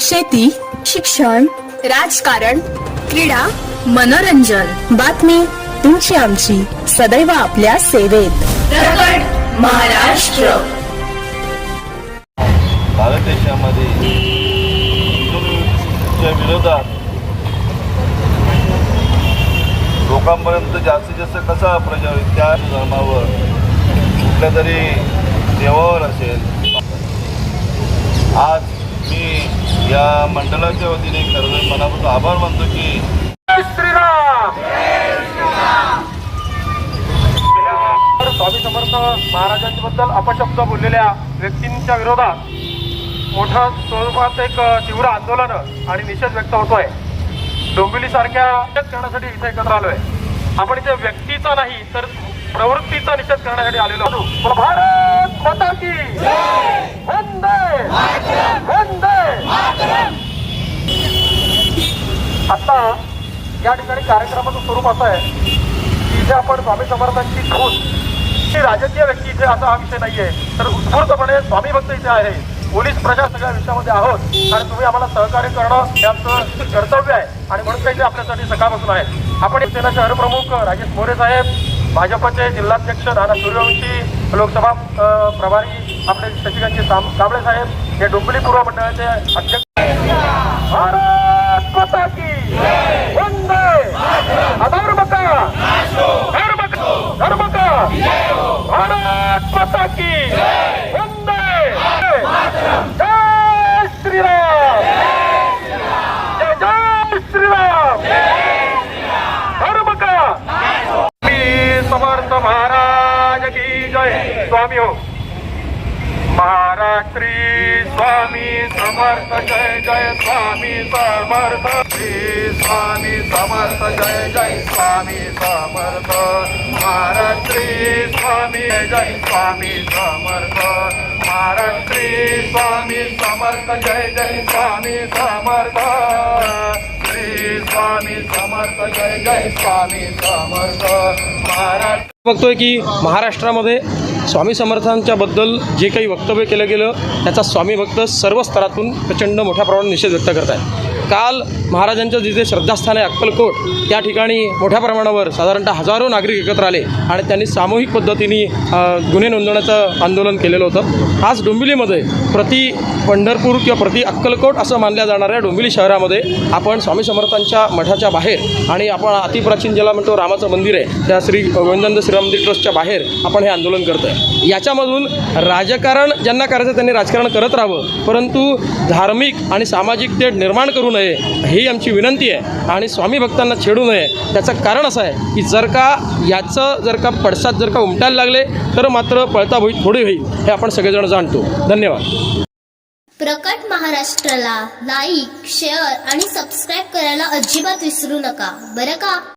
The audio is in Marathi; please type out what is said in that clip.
शेती शिक्षण राजकारण क्रीडा मनोरंजन. बातमी तुमची आमची. सदैव आपल्या सेवेत. महाराष्ट्र. भारत देशामध्ये विरोधात लोकांपर्यंत जास्तीत जास्त कसा प्रचार होईल? त्या धर्मावर कुठल्या तरी देवावर असेल. आज या मंडळाच्या वतीने खरं मनापासून आभार मानतो की स्वामी समर्थ महाराजांबद्दल अपशब्द बोललेल्या व्यक्तींच्या विरोधात मोठ्या स्वरूपात एक तीव्र आंदोलन आणि निषेध व्यक्त होतोय. डोंबिली सारख्या निषेध करण्यासाठी इथे एकत्र आलोय. आपण इथे व्यक्तीचा नाही तर प्रवृत्तीचा निषेध करण्यासाठी आलेलो आहोत. भारत माता की वंदे वंदे आता या ठिकाणी कार्यक्रमाचं स्वरूप असं आहे की इथे आपण स्वामी समर्थांची खून ही राजकीय व्यक्ती इथे असा हा विषय नाहीये. तर उत्स्फूर्तपणे स्वामी भक्त इथे आहे. पोलीस प्रजा सगळ्या विषयामध्ये आहोत. आणि तुम्ही आम्हाला सहकार्य करणं हे आमचं कर्तव्य आहे. आणि म्हणून काही ते आपल्यासाठी सकाळपासून आहे आपण सेना शहरप्रमुख राजेश मोरे साहेब भाजपचे जिल्हाध्यक्ष नाना सूर्यवंशी लोकसभा प्रभारी आपले शशिकांत साम- कांबळे साहेब हे डोंबिवली पूर्व मंडळाचे अध्यक्ष की वंदे! धर्म का धर्म का धर्म का भारत माता की वंदे! जय श्रीराम! जय जय श्रीराम! धर्म का समर्थ महाराज की जय। स्वामी हो। महाराष्ट्री स्वामी समर्थ जय जय स्वामी समर्थ. श्री स्वामी समर्थ जय जय स्वामी समर्थ. महाराष्ट्री स्वामी जय स्वामी समर्थ. महाराष्ट्री स्वामी समर्थ जय जय स्वामी समर्थ. स्वामी समर्थ जय जय स्वामी समर्थ. महाराष्ट्र बघतोय की महाराष्ट्रामध्ये स्वामी समर्थांच्याबद्दल जे काही वक्तव्य केलं गेलं त्याचा स्वामी भक्त सर्व स्तरातून प्रचंड मोठ्या प्रमाणात निषेध व्यक्त करत आहेत काल महाराजांचं जिथे श्रद्धास्थान आहे अक्कलकोट त्या ठिकाणी मोठ्या प्रमाणावर साधारणतः हजारो नागरिक एकत्र आले आणि त्यांनी सामूहिक पद्धतीने गुन्हे नोंदवण्याचं आंदोलन केलेलं होतं. आज डोंबिवलीमध्ये प्रति पंढरपूर किंवा प्रति अक्कलकोट असं मानल्या जाणाऱ्या डोंबिवली शहरामध्ये आपण स्वामी समर्थांच्या मठाच्या बाहेर आणि आपण अतिप्राचीन ज्याला म्हणतो रामाचं मंदिर आहे त्या श्री गोविंदानंद श्रीराम मंदिर ट्रस्टच्या बाहेर आपण हे आंदोलन करतो आहे याच्यामधून राजकारण ज्यांना करायचं त्यांनी राजकारण करत राहावं परंतु धार्मिक आणि सामाजिक तेढ निर्माण करू नये ही आमची विनंती आहे. आणि स्वामी भक्तांना छेडू नये. त्याचं कारण असं आहे की जर का याचं जर का पडसाद जर का उमटायला लागले तर मात्र पळता भोई थोडी होईल हे आपण सगळेजण जाणतो. धन्यवाद. प्रकट महाराष्ट्राला लाईक शेअर आणि सबस्क्राईब करायला अजिबात विसरू नका. बरं का?